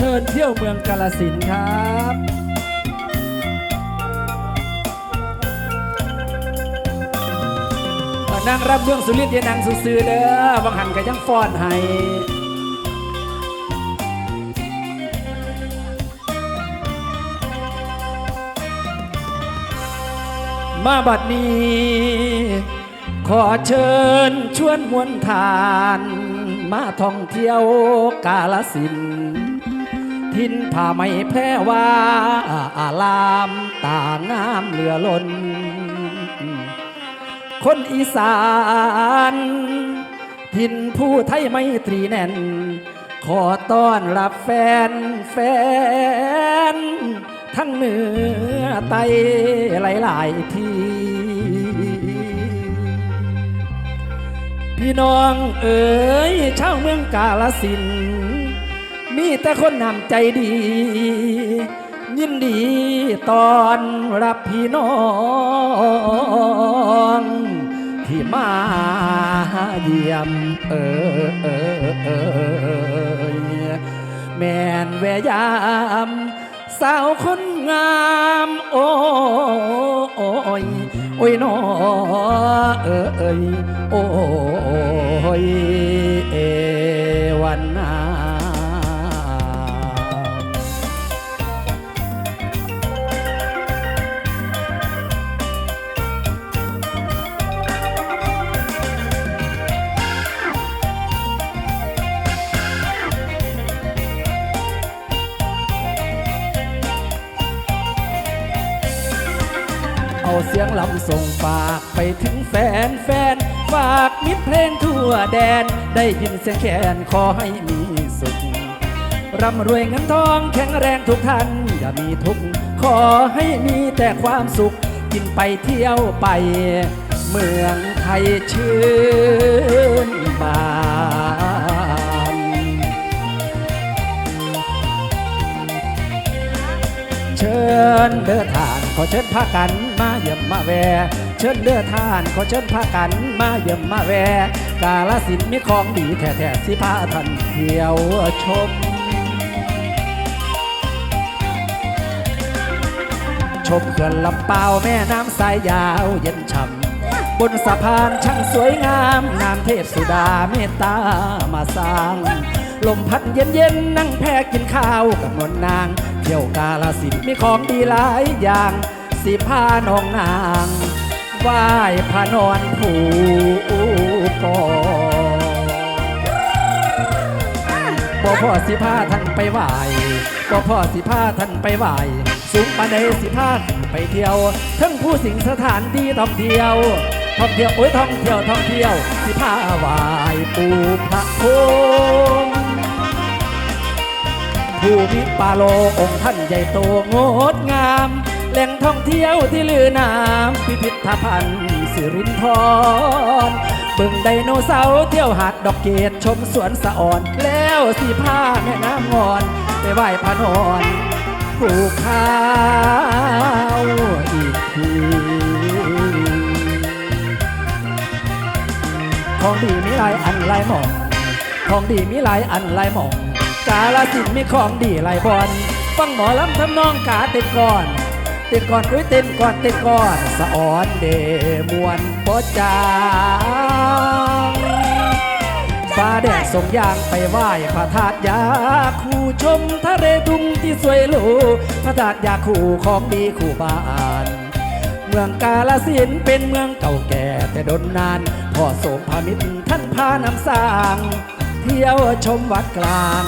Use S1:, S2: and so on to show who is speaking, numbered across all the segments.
S1: ชิญเที่ยวเมืองกาลสินครับนางรับเมืองสุรินทร์อย่านางซื่อเด้อบางหันก็ยังฟ้อนให้มาบัดนี้ ขอเชิญชวนมวลทาน มาท่องเที่ยวกาลสิน ธุ์ทินผ้าไหมแพร่ว่าอารามตางามเหลือล้น คนอีสานทินผู้ไทยไม่ตรีแน่น ขอต้อนรับแฟนแฟน ทั้งเหนือไตหลายๆที่พี่น้องเอ๋ยชาวเมืองกาลสิน์ มีแต่คนนำใจดี ยินดีตอนรับพี่น้อง ที่มาเยี่ยมเออเออเออแม่นแวยามสาวคนงามโอ้ยโอ้ยนอเออเอยโอ้ยเอวัน วแดน ได้ยินเสียงแคนขอให้มีสุข ร่ำรวยเงินทองแข็งแรงทุกท่าน อย่ามีทุกข์ขอให้มีแต่ความสุข กินไปเที่ยวไป เมืองไทยชื่นบานเชิญเด้อทานขอเชิญพากันมาเยี่ยมมาแว เชิญเด้อทานขอเชิญพากันมาเยี่ยมมาแว กาลสินมีของดีแท้ๆสิพาท่านเที่ยวชม ชมเขื่อนลำเปาแม่น้ำสายยาวเย็นฉ่ำบนสะพานช่างสวยงามน้ำเทพสุดาเมตตามาสร้าง ลมพัดเย็นเย็นๆนั่งแพกินข้าวกับนวลนาง เที่ยวกาลสินมีของดีหลายอย่างสิพาน้องนางไหว้พระนอนผู กอบ่พ่อสิพาท่านไปไหว้บ่พ่อสิพาท่านไปไหว้สูงปานใดสิพาท่าไปเที่ยวทั้งผู้สิงสถานที่ท่องเที่ยวท่องเที่ยวโอ้ยท่องเที่ยวท่องเที่ยว สิพาไหว้ปูพระโคงผู้มิปาโลองค์ท่านใหญ่โตงดงาม แหล่งท่องเที่ยวที่ลือน้ำพิพิธภัณฑ์สิรินทร บิ่งไดโนเสาร์เที่ยวหาดดอกเกตชมสวนสะอ่อน แล้วสีผ้าแม่น้ำงอนไปไหว้พระนอนผูกข้าวอีกทีของดีมีหลายอันหลายหมองของดีมีหลายอันหลายหมองกาลสินมีของดีหลายบอนฟังหมอลำทำนองกาเต้นก่อน เต้นก่อนอุ้ยเต้นก่อนเต้นก่อนสะอ่อนเดมวนปอจางฟ้าแดดส่งยางไปไหว้พระธาตุยาคูชมทะเลทุ่งที่สวยหรูพระธาตุยาคูของดีคู่บ้านเมืองกาลสินเป็นเมืองเก่าแก่แต่ดนนานพ่อโสมพามิตรท่านพานำสร้าง เที่ยวชมวัดกลาง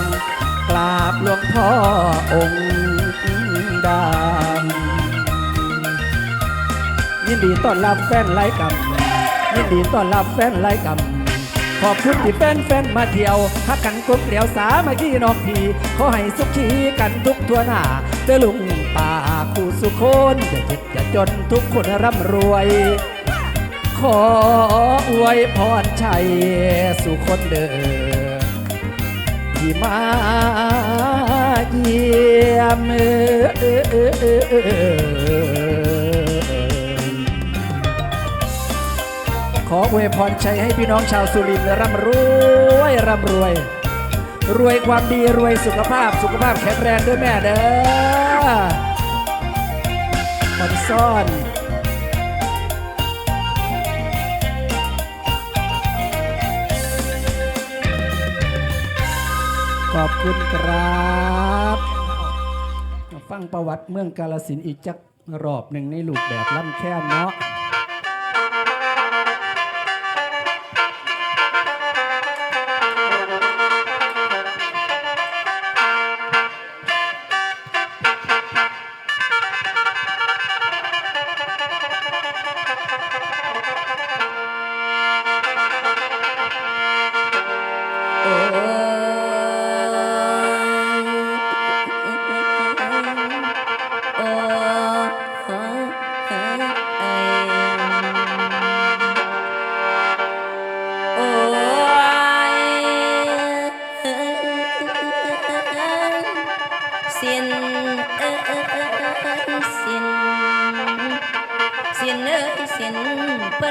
S1: กราบหลวงพ่อองค์ดำ ยินดีต้อนรับแฟนไลฟ์กำยินดีต้อนรับแฟนไลฟ์กำขอบคุณที่แฟนแฟนมาเที่ยวฮักกันกลมเกลียวสามาขี้น้องพีขอให้สุขีกันทุกทั่วหน้าเด้อลุงป่าคู่สุคนอย่าเจ็บอย่าจนทุกคนร่ำรวย ขออวยพรชัยสุคนเดิมที่มาเยี่ยมเอ่ย ออวยพรชัยให้พี่น้องชาวสุรินทร์ร่ำรวยร่ำรวย รวยความดีรวยสุขภาพสุขภาพแข็งแรงด้วยแม่เด้อคอนซ่อนขอบคุณครับฟังประวัติเมืองกาลสินอีกจักรอบหนึ่งในลูกแบบล่ำแค่นเนาะ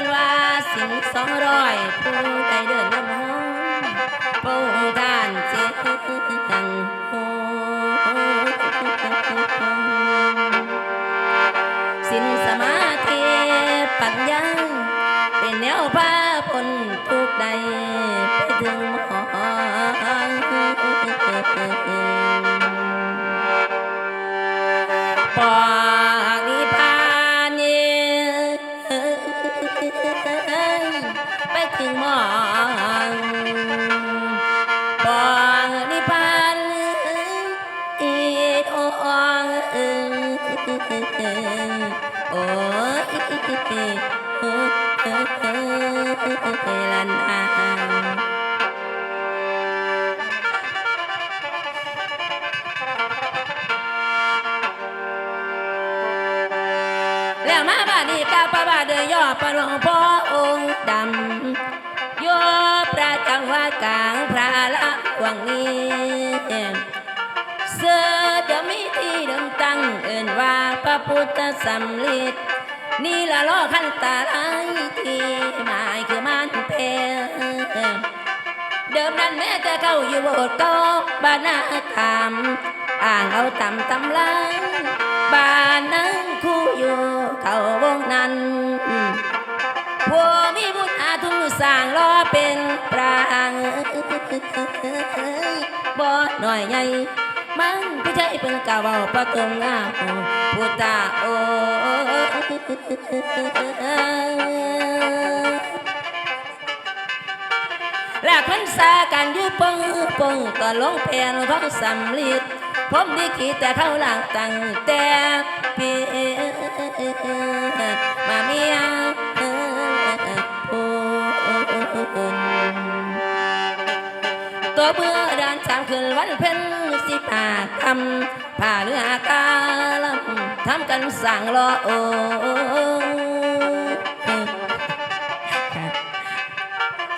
S2: นว่าสินสองร้อยผู้ใดเดินลำห้องผู้านเสียงตังโหสินสมาธิปัญญาเป็นแนวพาพ้นทุกใดไปถึงหมอปา โอ้ยลันอาแล้วมาบาดีกาปะบาเดยย่อประหลวงพ่อองค์ดำโยประจังวัดกลางพระละวังนี้เสือ เดี๋ยวมีที่เดิมตั้งเอิ่นว่าพระพุทธสำลิดนี่ละล้อขันตาไรที่หมายคือมันเพลเดิมนั้นแม้จะเข้าอยู่โบสถ์ก็บ้านนาคามอ่างเอาตำตำลังบ้านนั้นคู่อยู่เข้าวงนั้นพวมีบุญอาทุนสร้างรอเป็นปรางบ่หน่อยใหญ่ มันผู้ใจเป็นกาเว้าประตงงาพุทธาโอลากพันษากันอยู่ปงปงก็ลงแผ่นท้องสำลิดผมดีขีแต่เข้าหลังตั้งแต่ปีมาเมียตัวเบื่อดานสามคืนวันเพ็ญ สิบห้าคำผ่าเรือกาลำทำกันสั่งรอโอ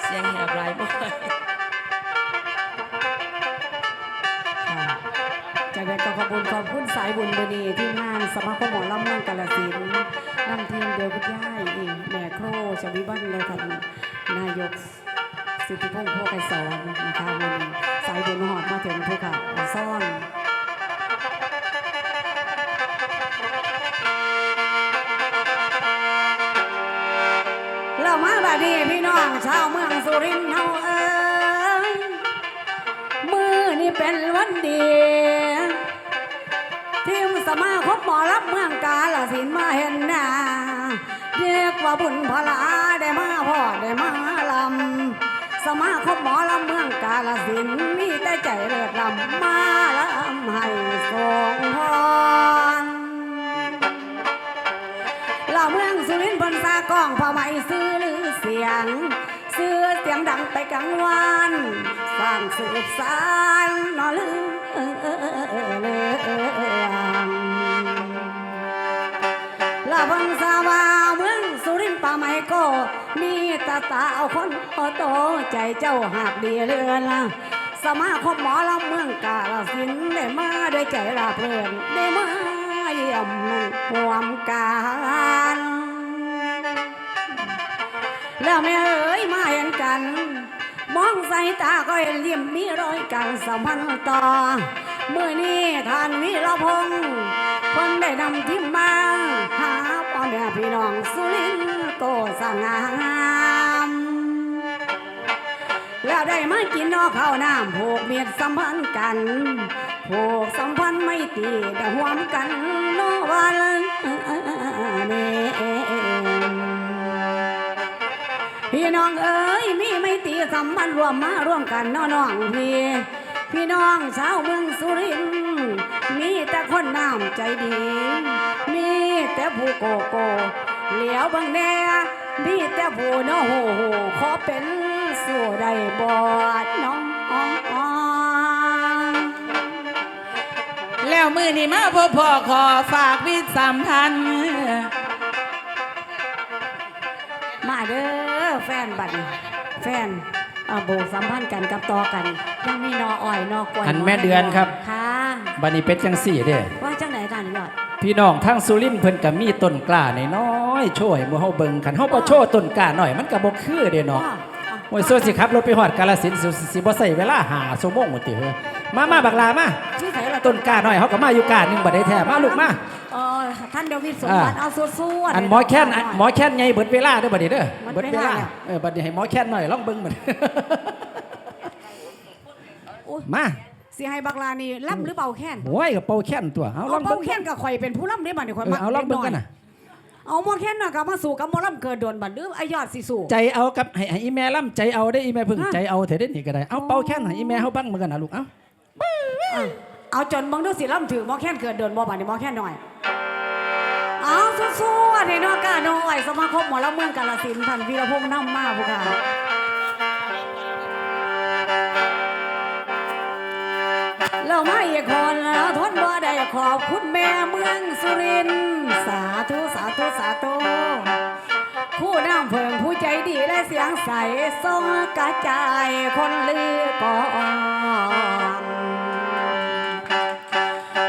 S2: เสียงแหบหลายบ่อย
S3: จากนั้นก็ขอบคุณขอบคุณสายบุญบดีที่งานสมาคมหมอลำเมืองกาลสินนำทีมเดียวคุณย่ายเองแม่โครชวิบันเลยค่ะนายก สิทธิพงษ์พไกรสอนนะคะวันสายบุญหอดมาถึงทุกค่ะซ่อนเรามาบาดนี้พี่น้องชาวเมืองสุรินทร์เฮาเอ้ยมือนี่เป็นวันดีทีมสมาคมหมอรับเมืองกาลสินมาเห็นหน้าเรียกว่าบุญพลาได้มาพ่อได้มาลำ สมาคมหมอลำเมืองกาลสินมีแต่ใจเลือดลำมาลำให้ทรงพรเราเมืองสุรินทร์บนสากล้องพอไม่ซื้อหรือเสียง ซื้อเสียงดังไปกลางวันสร้างสืบสานนอลืองลาบังสาวาเมืองสุรินทร์ป่าไม้โก็ มีตาตาเอาคนโอโตใจเจ้าหากดีเรือนละสมาคมหมอลำเมืองกาลสินได้มาด้วยใจลาเพลินได้มาเยี่ยมห่วมกันแล้วแม่เอ๋ยมาเห็นกัน มองใส่ตาก็เห็นยิ้มมีรอยกันสัมพันธ์ต่อเมื่อนี้ท่านวิรพงศ์เพิ่นได้นำทีมมา หาพ่อแม่พี่น้องสุรินท โตสง่างามแล้วได้มากินนอข้าวน้ำผูกเมียดสัมพันธ์กันผูกสัมพันธ์ไม่ตีได้ห่วมกันโนวันเนพี่น้องเอ๋ยมีไม่ตีสัมพันธ์รวมมาร่วมกันน้อน้องพี่พี่น้องชาวเมืองสุรินทร์มีแต่คนน้ำใจดี มีแต่ผู้โกโก้ เหลียวเบางแน่มีแต่ผู้โนโหโหขอเป็นสู่ได้บอดน้องอ๋องอ๋อง
S4: แล้วมือนี่มาพ่อพ่อขอฝากวิทย์สัมพันธ์
S3: มาเด้อแฟนบัดนี้แฟนเอาโบกสัมพันธ์กันกับต่อกันยังมีนออ้อยนอกล้วย
S1: อันแม่เดือนครับ
S3: ค่ะ
S1: บัดนี้เป็ดจังสี่เด้
S3: ว่าจั งไหนท่านยอด
S1: พี่น้องทางสุรินทร์เพิ่นก็มีต้นกล้าน้อยๆช่วยหมู่เฮาเบิ่งคันเฮาบ่โชว์ต้นกล้าหน่อยมันก็บ่คือเด้เนาะ
S3: อ้ออ้อ
S1: โอ้ยสู้สิครับรถไปฮอดกาฬสินธุ์สิสิบ่ใส่เวลาหาชั่วโมงหมดติเฮ้ยมามาบักลามา
S3: ชื่อไสล่ะ
S1: ต้นกล้าหน่อยเฮาก็มาอยู่กล้าหนึงบ่ได้แท้มาลูกมา
S3: เออท่านเดวิดสมบัติ
S1: อ่า
S3: เอาสู้ๆ
S1: อันหมอแค้นอันหมอแค้นใหญ่เบิดเวลาเด้อบัดนี้เด้อ
S3: มัน
S1: เบิดเว
S3: เว
S1: ลา
S3: ลาแล้ว
S1: เออบัดนี้ให้หมอแค้นหน่อยลองเบิ่งบัด
S3: อุ๊ย
S1: มา
S3: สิให้บักลานี่ล่ำหรือเบาแค้น
S1: โอ้ยก็เป่าแค้นตัวเอาล
S3: เอา
S1: อง
S3: เบา
S1: เบิ่ง
S3: แค้นกับข่อยเป็นผู้ล่ำได้บัดนี้ข่อย
S1: เออ
S3: มัก
S1: เอาลองเบิ่งกันน่ะ
S3: เอาหมอแค้นน่ะกับมาสู่กับหมอล่ำเกิดโดนบัดหรือไอยอดสิสู่
S1: ใจเอากับให้ให้อีแม่ล่ำใจเอาได้อีแม่พึ่ง
S3: ฮะ
S1: ใจเอาเถอะได้นี่ก็ได้เอาเป่าแค้นให้อีแม่เฮาบ้างเหมือนกันนะลูกเอ้า
S3: อะเอาจนบังดูสิล่ำถือหมอแค้นเกิดโดนบ่บัดนี้หมอแค้นหน่อย เอาสู้ๆอันนี้เนอกกาน้อยสมาคมหมอลำเมืองกาฬสินธุ์ท่านวีรพงษ์นำมาผู้ค่ะ ขอบคุณแม่เมืองสุรินทร์สาธุสาธุสาธุผู้นำเพิงผู้ใจดีและเสียงใสทรงกระจายคนลือกอง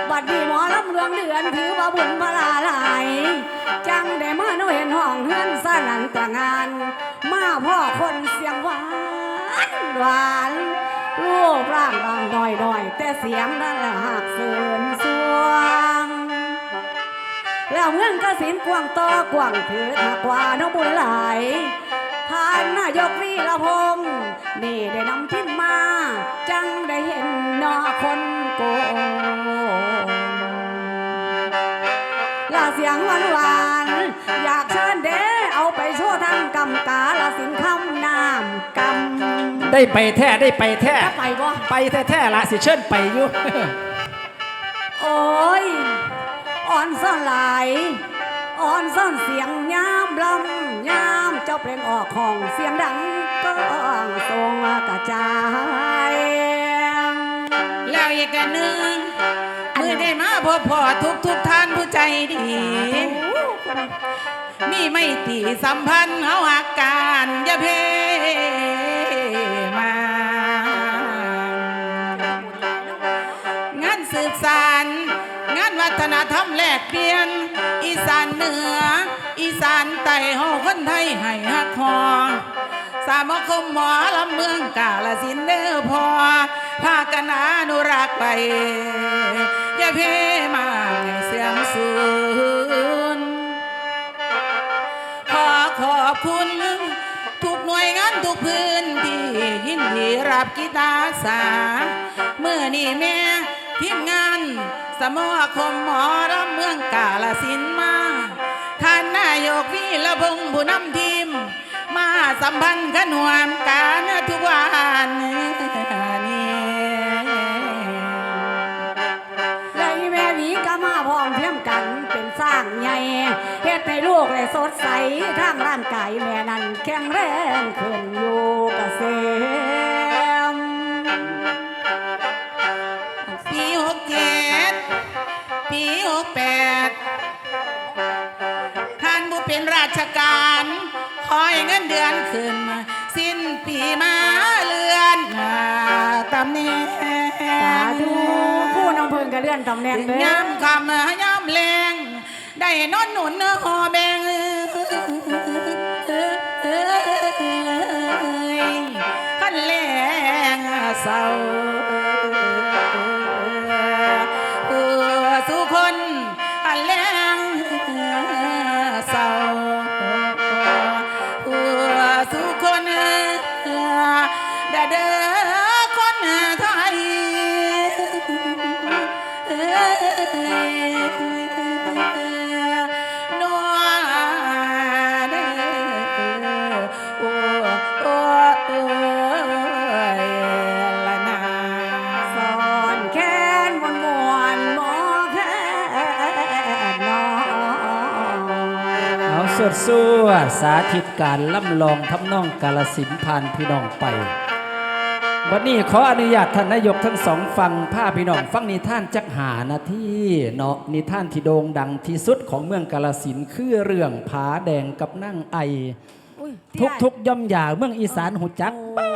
S3: บัดนี้หมอลำเลืองเดือนถือว่าบุญพลาหลายจังได้มาโนเห็นห้องเฮือนสนันตะงาน มาพ่อคนเสียงหวานหวานรูปร่างบางหน่อยหน่อยๆแต่เสียงนั้นละหักเสื่นส วงแล้วเมืองกสินกว้างต่อกว้างถือถักว่าน้องบุญหลายท่านนายกวีละพงษ์นี่ได้นำทิ้นมา จังได้เห็นหนอคนโกงลาเสียงหวานหวานๆอยากเชิญเด้เอาไปโชว์ทางกำกาลสินคำนามกำ
S1: ได้ไปแท้ได้ไปแท้
S3: จะไปบ่
S1: ไปแท้ๆละสิเชิญไปอยู่
S3: โอ้ยอ่อนซ่อนหลายอ่อนซ่อนเสียงยามลำยามเจ้าเพลงออกของเสียงดังก็ทรงกระจาย
S4: แล้วอีกอันหนึ่งมือได้มาพ่อพ่อทุกทุกท่านผู้ใจดี มีไม่ตีสัมพันธ์เฮาหักการอย่าเพมา งานสืบสารานวัฒนธรรมแลกเปลี่ยน อีสานเหนือ อีสานใต้เฮาคนไทยให้ฮักคอสามคมหมอลำเมืองกาลสินเด้อพอพากันอนุรักษ์ไปอย่าเพ่มาให้เสื่อมสูญขอขอบคุณทุกหน่วยงานทุกพื้นที่ยินดีรับกีตาร์สาเมื่อนี่แม่ทีมงาน สมาคมหมอรำเมืองกาลสินมาท่านนายกวีระพงษ์ผู้นำทีม มาสัมพันธ์ขนวมการทุกวันนี้
S3: และอีแม่วีก็มาพร้อมเพียมกันเป็นสร้างใหญ่เฮ็ดให้ลูกเลยสดใสทางร่างกายแม่นั้นแข็งแรงขึ้นอยู่ก
S4: เกษ นำ
S3: เพิ่งกระเลื่อนตำแหน่ง
S4: ถึง
S3: เด้อ
S4: ยามคำยามแรงได้นอนหนุนหอแบงขันแรงเศร้า สวด
S3: สว
S1: ดสาธิตการล่ำลองทำนองกาลสินธุ์ผ่านพี่น้องไป วันนี้ขออนุญาตท่านนายกทั้งสองฟังผ้าพี่น้องฟังนิทานจักหานาที่เนาะนิทานที่โด่งดังที่สุดของเมืองกาลสินธุ์คือเรื่องผาแดงกับนั่งไอ
S3: อุ๊ย
S1: ทุก
S3: พี่
S1: ทุกๆย่อมยาวเมืองอีสานหูจักเบิ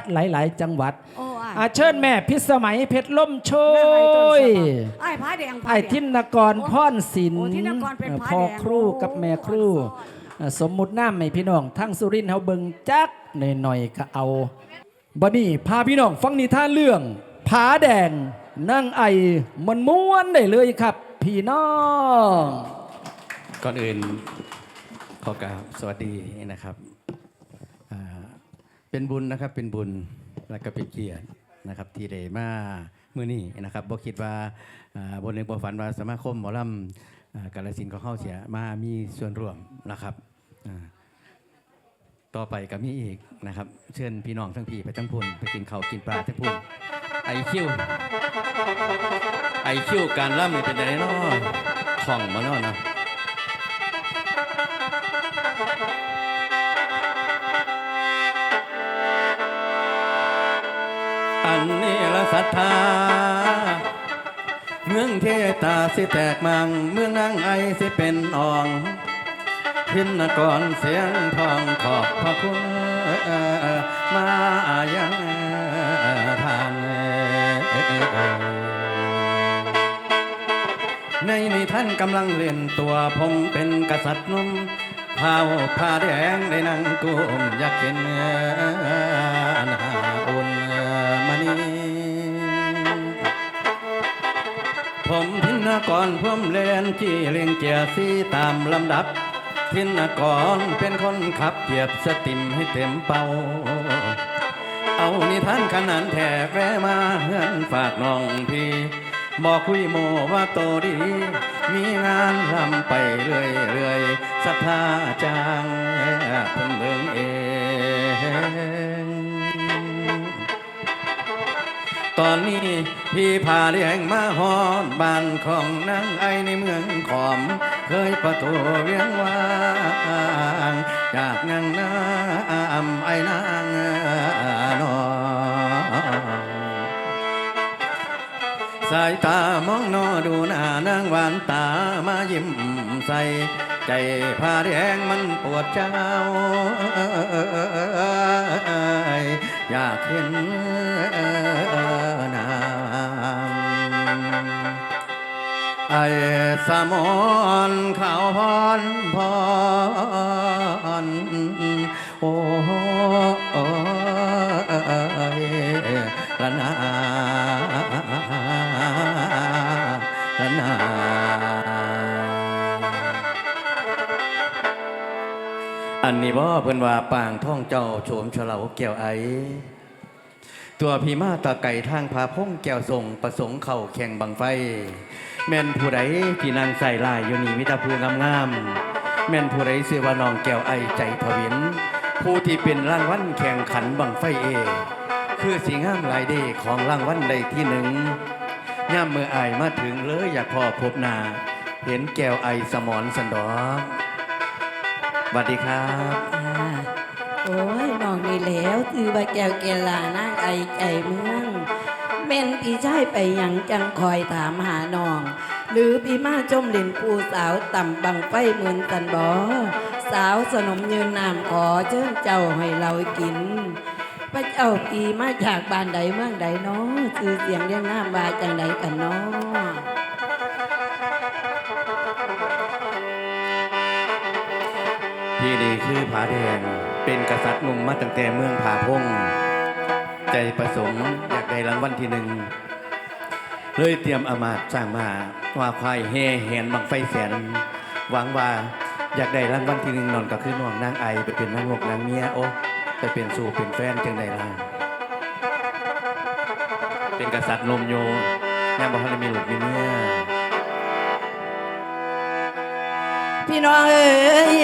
S1: ดหลายๆจังหวัด
S3: โอ้อ้าย
S1: อาเชิญแม่พิสมัยเพชรล่มโช
S3: นั่งไอ้ต้น
S1: ย
S3: สะบัดไอ้ผ้าแดงผ้า
S1: ไอ้
S3: แดง
S1: ทินกรพรศิล
S3: โอ้
S1: ป์
S3: ทินกรเป็นผา
S1: พ่อ
S3: แดง
S1: ครูกับแม่ครู
S3: โอ้
S1: เอ่อสมมุติน้ำให้พี่น้องทั้งสุรินทร์เฮาเบิงจักหน่อยๆก็เอาบัดนี้พาพี่น้องฟังนิทานเรื่องผาแดงนั่งไอมันม้วนได้เลยครับ พี่น้อง
S5: ก่อนอื่นขอกราบสวัสดีนะครับอ่าเป็นบุญนะครับเป็นบุญและก็เป็นเกียรติ นะครับที่ได้มามื่อนี้นะครับบ่คิดว่าบนหนึ่งบ่ฝันว่าสมาคมหมอลำอ่ากาลสินของเข้าเสียมามีส่วนร่วมนะครับต่อไปก็มีอีกนะครับ เชิญพี่น้องทั้งพี่ไปทั้งพุ่นไปกินข้าวกินปลาทั้งพุ่นไอคิวไอคิวการล่ำนี่เป็นไงเนาะของมาเนาะนะ อันนี้ละศรัทธา เมืองเทตาสิแตกมัง เมืองนางไอสิเป็นอ่องพินกรเสียงทองขอบพระคุณมาอยังทานในนิท่านกำลังเล่นตัวผมเป็นกษัตริย์นุ่มเผาผ้าแดงได้นั่งกุมอยากเห็น ผมพินกรพ่มเลนจี้เลียงเกียร์สีตามลำดับพินกรเป็นคนขับเหยียบสติมให้เต็มเป่า เอานิทานขนานแทกแวะมาเฮือนฝากน้องพี่บอกคุยโมว่าโตดี มีงานลำไปเรื่อยเรื่อยๆศรัทธาจางเพิ่งเบิ่งเอง ตอนนี้พี่พาเลี้ยงมาฮอดบ้านของนางไอในเมืองขอม เคยประตูเวียงวางจากนางน้ำไอนางนอสายตามองนอดูหน้านางหวานตามายิ้มใส่ใจพาแดงมันปวดเจ้า อยากเห็น ไอ้สมอนข่าวพรพรโอ้โอ้ยละนาละนาอันนี้บ่เพิ่นว่าปางท่องเจ้าโฉมเฉลาแก้วไอตัวพีมาตะไก่ทางพาพงแก้วส่งประสงค์เข้าแข่งบังไฟ แม่นผู้ใดที่นางใส่ลายอยู่นี่มิตรภูงงามๆแม่นผู้ใดชื่อว่านองแก้วไอใจทวิน ผู้ที่เป็นร่างวัลแข่งขันบังไฟเอ คือสีงามลายเดของร่างวัลใดที่หนึ่งย่ามเมื่ออายมาถึงเลยอยากพอพบนาเห็นแก้วไอสมอนสันดอกสวัสดีครับ
S6: โอ้ยน้องนี่แล้วคือว่าแก้วเกลานางไอใจเมือง เม่นพี่ชายไปหยังจังคอยถามหาน้อง หรือพี่มาจมเล่นผู้สาวต่ำบังไฟเหมือนกันบอสาวสนมยืนนามขอเชิญเจ้าให้เรากินพระเจ้าปีมาจากบ้านใดเมืองใดเนาะชื่อเสียงเรียงนามว่าจังใดกันเนาะ
S5: พี่นี่คือผาแดงเป็นกษัตริย์หนุ่มมาตั้งแต่เมืองผาพง ใจประสงค์อย รางวัลที่หนึ่งเลยเตรียมอามาตสร้างมาว่าควายแห่แหนบังไฟแสนหวังว่าอยากได้รางวัลที่หนึ่งนอนก็คือน้องนางไอไปเป็นนางงกนางเมียโอ้ไปเป็นสู่เป็นแฟนจังไดล่ะเป็นกษัตริย์นมโยยังบ่ทันได้มีหลูกมีเมีย
S6: พี่น้องเอ้ย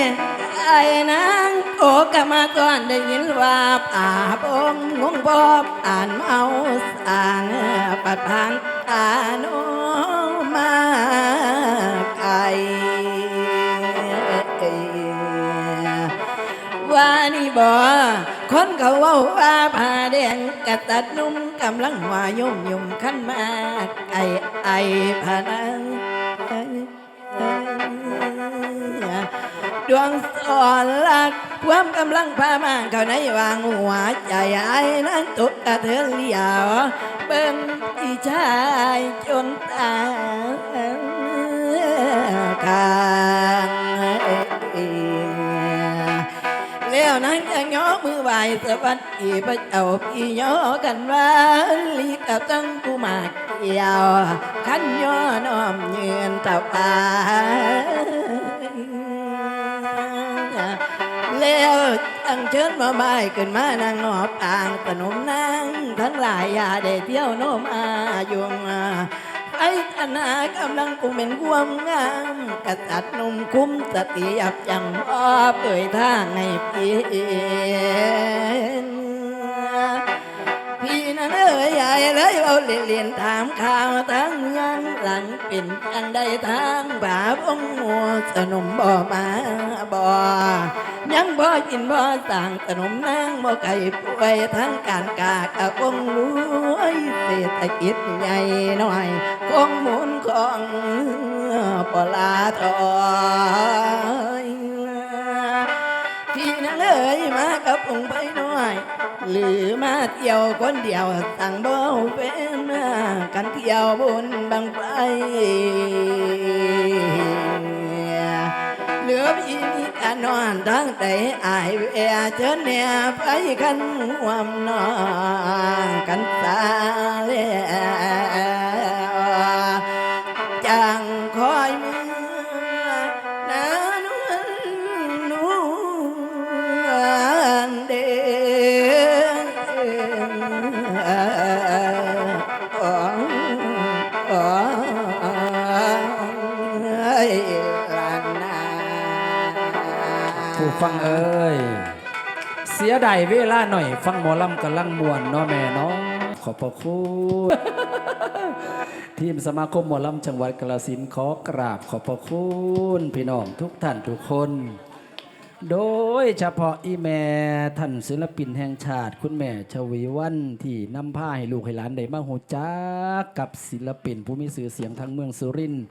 S6: ไอ้นางโอกะมาก่อนได้ยินว่าป่าบงงงบอบอ่านเมาสางปัดผ่านตาโนมาไกว่านี่บ่คนเขาว่าว่าผ้าแดงกะตัดนุ่มกำลังว่ายุ่มยุ่มขันมากไอไอพานัง ดวงสอนลักความกำลังพามางเข้าในวางหัวใจไอ้นั้นตุกกระเทือนเลี้ยวเบิ่งอีชายจนตากลางแล้วนั้นก็ย่อมือไหวสวัสดีพระเจ้าพี่ย่อกันว่าลีกับตั้งกูมาเกี่ยวขันย่อน้อมเยือนตะปา แล้วตั้งเชิญมาบายขึ้นมานางนอบอ่างขนมนางทั้งหลายอย่าได้เที่ยวโนมอายุงไอ้ธนากำลังกูเป็นความงามกษัตริย์นุ่มคุ้มสติยับยังพ่อเปิดทางให้พี่พี่นั้น เอ้ยใหญ่เลยเอาเลียนถามข่าวทั้งเมืองหลังเป็นจังได้ทางบาบงหมูสนมบ่มาบ่ยังบ่กินบ่สั่งสนมนางบ่ไก่ป่วยทั้งการกากะคงรวยเศรษฐกิจใหญ่หน่อยคงหมุนของปลาทอยพี่นั่งเลยมากับองค์ไป หน่อยหรือมาเที่ยวคนเดียวสั่งบ่เป็นกันเที่ยวบนบางไฟเหลือพี่มีการนอนทั้งแต่อายเวียเชิญเนี่ยไปกันห่วมนอนกันตาแล
S1: ฟังเอ้ย เสียดายเวลาหน่อย ฟังหมอลำกำลังมวนเนาะแม่เนาะขอบพระคุณทีมสมาคมหมอลำจังหวัดกาฬสินขอกราบขอบพระคุณพี่น้องทุกท่านทุกคน โดยเฉพาะอีแม่ท่านศิลปินแห่งชาติ คุณแม่ชวีวันที่นำผ้าให้ลูกให้หลานได้มาหูจักกับศิลปินผู้มีชื่อเสียงทั้งเมืองสุรินทร์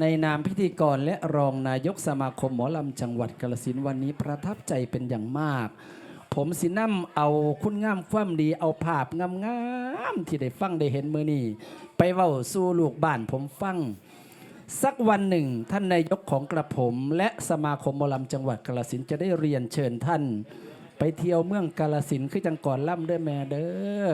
S1: ในนามพิธีกรและรองนายกสมาคมหมอลำจังหวัดกาฬสินวันนี้ประทับใจเป็นอย่างมาก ผมสินำเอาคุณงามความดีเอาภาพงามๆที่ได้ฟังได้เห็นมือนี้ไปเว้าสู่ลูกบ้านผมฟัง สักวันหนึ่งท่านนายกของกระผม และสมาคมหมอลำจังหวัดกาฬสินจะได้เรียนเชิญท่าน ไปเที่ยวเมืองกาฬสินธุ์คือจังก่อนล่ำเด้อแม่เด้อ